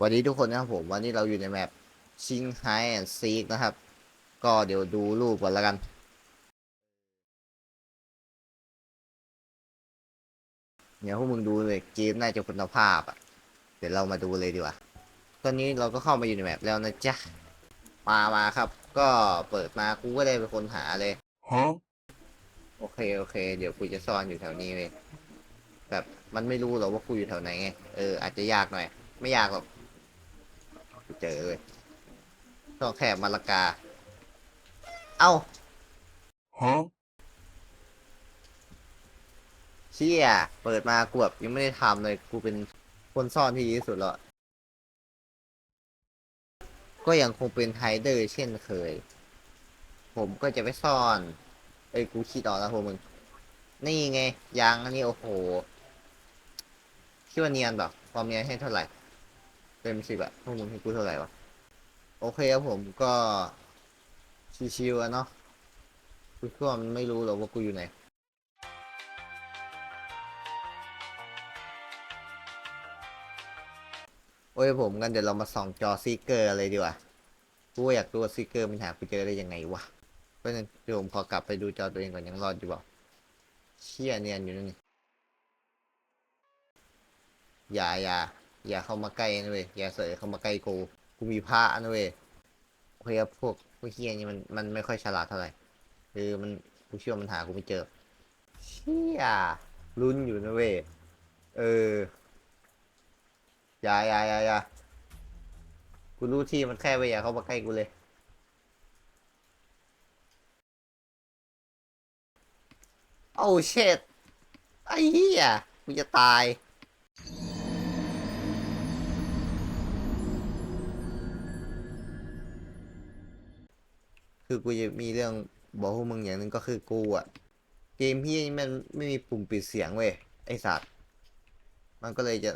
วันนี้ทุกคนนะครับผมวันนี้เราอยู่ในแมปชิงไฮแอนด์ซีกนะครับ ก็เดี๋ยวดูรูปก่อนแล้วกันเดี๋ยวพวกมึงดูเลยเกมน่าจะคุณภาพอะ เดี๋ยวเรามาดูเลยดีกว่า ตอนนี้เราก็เข้ามาอยู่ในแมปแล้วนะจ๊ะ มามาครับ ก็เปิดมากูก็ได้เป็นคนหาเลย Huh? โอเคโอเค เดี๋ยวกูจะซ่อนอยู่แถวนี้เลย แบบมันไม่รู้หรอกว่ากูอยู่แถวไหนไง เอออาจจะยากหน่อย ไม่ยากหรอกกู เจอเลยช่องแคบมาละกา เอ้า Huh? เชี่ย เปิดมากูแบบยังไม่ได้ทำเลย กูเป็นคนซ่อนที่ดีที่สุดแล้วอะก็ยังคงเป็นไฮเดอร์เช่นเคย ผมก็จะไปซ่อน เอ้ย กูคิดออกแล้วพวกมึง นี่ไงยางอันนี้โอ้โห คิดว่าเนียนแบบความเนียนให้เท่าไหร่ เต็มสิบอะพวกมึงให้กูเท่าไหร่วะ โอเคครับผมก็ ชิวๆอะเนาะกูคิดว่ามันไม่รู้หรอกว่ากูอยู่ไหนโอ้ยผมกันเดี๋ยวเรามาส่องจอซีเกอร์เลยดีกว่ากูอยากรู้ว่าซีเกอร์มันหากูเจอได้ยังไงวะเพราะนั้นเดี๋ยวผมขอกลับไปดูจอตัวเองก่อนยังรอดอยู่เปล่าเชี่ยเนียนอยู่นั่นนี่อย่าอย่า อย่าเข้ามาใกล้นะเว้ยอย่าเสยเข้ามาใกล้กูกูมีพระนะเว้ยโอเคครับพวกพวกเฮียนี่มันมันไม่ค่อยฉลาดเท่าไหร่คือมันกูเชื่อมันหากูไม่เจอเชี่ยลุ้นอยู่นะเว้ยเอออย่าอย่าอย่าอย่ากูรู้ที่มันแค่ไปอย่าเข้ามาใกล้กูเลยโอ้เช็ดไอ้เหี้ยกูจะตาย คือกูจะมีเรื่องบอกพวกมึงอย่างหนึ่งก็คือกูอะเกมพี่นี่มันไม่มีปุ่มปิดเสียงเว้ยไอสัตว์มันก็เลยจะ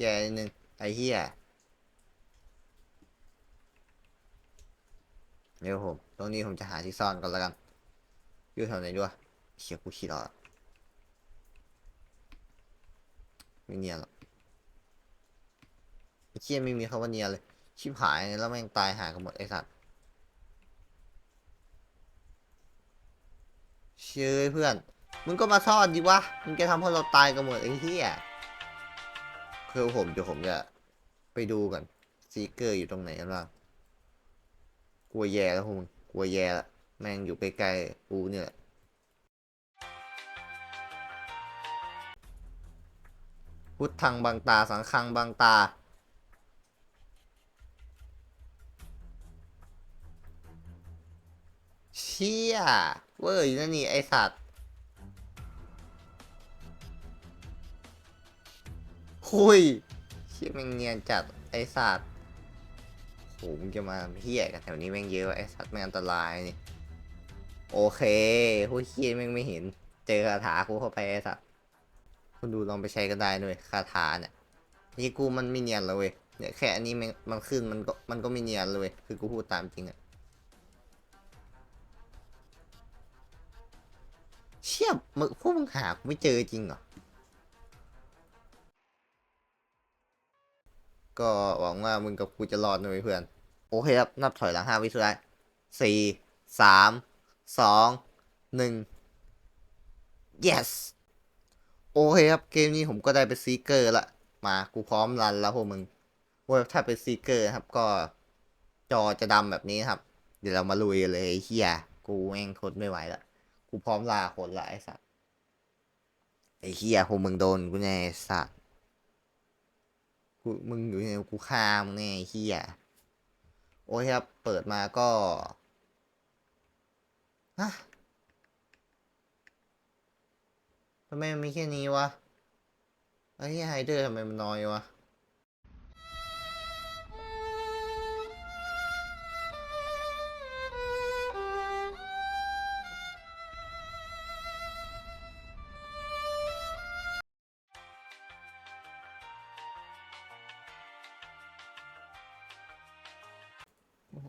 แย่นิดนึงไอเหี้ยเดี๋ยวผมตรงนี้ผมจะหาที่ซ่อนก่อนล้วกันอยู่แถวไหนด้วยเชี่ยกูคิดออกไม่เนียนหรอกไอ้เชี่ยไม่มีคำว่าเนียนเลย ชิบหายแล้วแม่งตายหากันหมดไอสัตว์ เชื่อเพื่อน มึงก็มาซ่อนดิวะ มึงจะทำให้เราตายกันหมดไอ้เหี้ยคือผมเดี๋ยวผมจะไปดูก่อนซีเกอร์อยู่ตรงไหนกันบ้างกลัวแย่แล้วพวกมึงกลัวแย่ละแม่งอยู่ใกล้ๆกูเนี่ยหละพุทธังบางตาสังคังบางตา ชี่ยเว้ยอยู่นั่นนี่ไอสัตว์หุยเชี่ยแม่งเนียนจัดไอสัตว์โหมึงจะมาเฮี้ยกันแถวนี้แม่งเยอะไอสัตว์แม่งอันตรายนี่โอเคผู้เฮี้ยแม่งไม่เห็น เจอคาถากูเข้าไปไอสัตว์คุณดูลองไปใช้กันได้ด้วยคาถาเนี่ยนี่กูมันไม่เนียนเลยเนี่ยแค่อันนี้มันมันขึ้นมันก็มันก็ไม่เนียนเลยคือกูพูดตามจริงอะ เชี่ยมึงพวกมึงหากูไม่เจอจริงเหรอ ก็หวังว่ามึงกับกูจะรอดนะเว้ยเพื่อน โอเคครับ นับถอยหลังห้าวิสุดท้ายสี่สามสองหนึ่ง yes โอเคครับ เกมนี้ผมก็ได้เป็นซีเกอร์ละ มากูพร้อมรันแล้วพวกมึงว่าถ้าเป็นซีเกอร์ครับก็จอจะดำแบบนี้ครับ เดี๋ยวเรามาลุยเลยเฮียกูแม่งทนไม่ไหวละ กูพร้อมลาคนละไอ้สัตว์ไอ้เฮียพวกมึงโดนกูแน่ไอ้สัตว์กูมึงอยู่ในกูฆ่ามึงแน่ไอ้เฮียโอ้ยครับ เปิดมาก็ฮะทำไมมันมีแค่นี้วะไอ้เฮียไฮเดอร์ทำไมมันน้อยวะ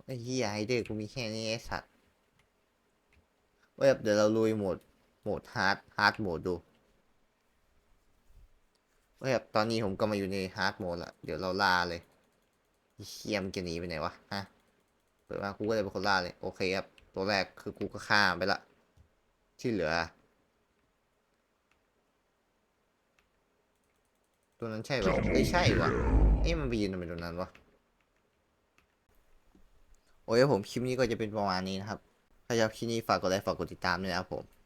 ไอ้เหี้ยไฮเดอร์กูมีแค่นี้ไอ้สัตว์เว็บเดี๋ยวเราลุยโหมดโหมดฮาร์ดฮาร์ดโหมดดูโอเคครับตอนนี้ผมก็มาอยู่ในฮาร์ดโหมดละเดี๋ยวเราล่าเลยเคียมจะหนีไปไหนวะฮะเปิดมากูก็เลยเป็นคนล่าเลยโอเคครับตัวแรกคือกูก็ฆ่าไปละที่เหลือ ตัวนั้นใช่ปล่าไม่ใช่วะเอ้มันไปยืนทำไมตรงนั้นวะ โอ้ยคผมคลิปนี้ก็จะเป็นประมาณนี้นะครับ ถ้าชอบคลิปนี้ฝากกดไลค์ฝากกดติดตามด้วยนะครับผม